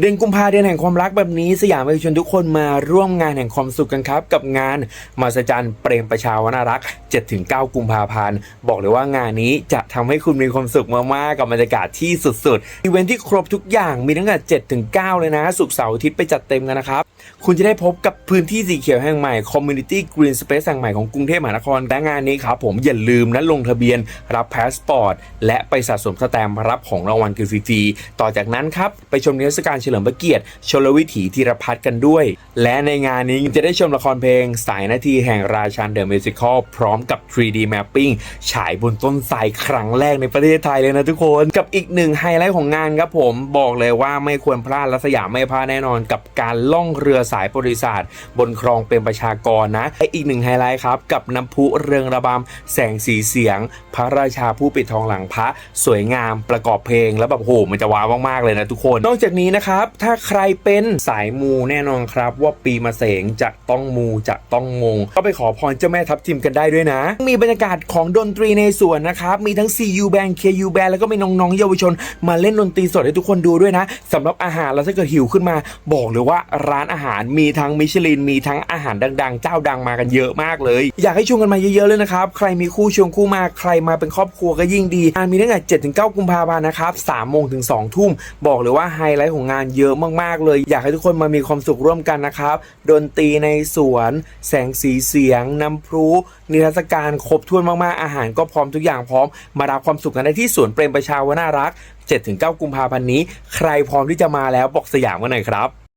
เดือนกุมภาเดือนแห่งความรักแบบนี้สยามประชาชนทุกคนมาร่วมงานแห่งความสุขกันครับ กับงานมหัศจรรย์เปรมประชาวนารักษ์7-9 กุมภาพันธ์ บอกเลยว่างานนี้จะทำให้คุณมีความสุขมากๆกับบรรยากาศที่สุดๆอีเวนท์ที่ครบทุกอย่างมีตั้งแต่7-9 เลยนะสุกร์เสาร์อาทิตย์ไปจัดเต็มกันนะครับ คุณจะได้พบกับพื้นที่สีเขียวแห่งใหม่ Community Green Space แห่งใหม่ของกรุงเทพมหานครและงานนี้ครับผมอย่าลืมนะลงทะเบียนรับพาสปอร์ตและไปสะสมสแตมป์รับของรางวัลคือฟรีๆต่อจากนั้นครับไปชมนิทรรศการเฉลิมพระเกียรติชลวิถีธีรพัฒน์กันด้วย และในงานนี้จะได้ชมละครเพลง สายนาทีแห่งราชันเดอะมิวสิคลพร้อมกับ 3D Mapping ฉายบนต้นไทรครั้งแรกในประเทศไทยเลยนะทุกคนกับอีกหนึ่งไฮไลท์ของงานครับผมบอกเลยว่าไม่ควรพลาดและสยามไม่พลาดแน่นอน กับการล่องเรือสายบริษัทบนคลองเป็นประชากรนะและอีกหนึ่งไฮไลท์ครับกับน้ำพุเรืองระบำแสงสีเสียง พระราชาผู้ปิดทองหลังพระสวยงามประกอบเพลงแล้วแบบโหมันจะว้าวมากๆเลยนะทุกคน นอกจากนี้นะครับถ้าใครเป็นสายมูแน่นอนครับ ว่าปีมะเสงจะต้องมูจะต้องมงก็ไปขอพรเจ้าแม่ทับทิมกันได้ด้วยนะ มีบรรยากาศของดนตรีในสวนนะครับ มีทั้ง CU Band KU Band แล้วก็มีน้องๆเยาวชน มาเล่นดนตรีสดให้ทุกคนดูด้วยนะสำหรับอาหารแล้วถ้าเกิดหิวขึ้นมา บอกเลยว่าร้านอาหารมีทั้งมิชลินมีทั้งอาหารดัง ๆ เจ้าดังมากันเยอะมากเลย อยากให้ชวนกันมาเยอะๆเลยนะครับใครมีคู่ชวนคู่มาใครมาเป็นครอบครัวก็ยิ่งดีงานมีตั้งแต่7-9 กุมภาพันธ์นะครับ3โมงถึง2ทุ่มบอกเลยว่าไฮไลท์ของงานเยอะมากๆเลย อยากให้ทุกคนมามีความสุขร่วมกันนะครับ ดนตรีในสวน แสงสีเสียง น้ำพลุนิทรรศการครบถ้วนมากๆ อาหารก็พร้อมทุกอย่างพร้อม มารับความสุขกันได้ที่สวนเปรมประชาวนารักษ์7-9 กุมภาพันธ์นี้ ใครพร้อมที่จะมาแล้วบอกสยามกันหน่อยครับ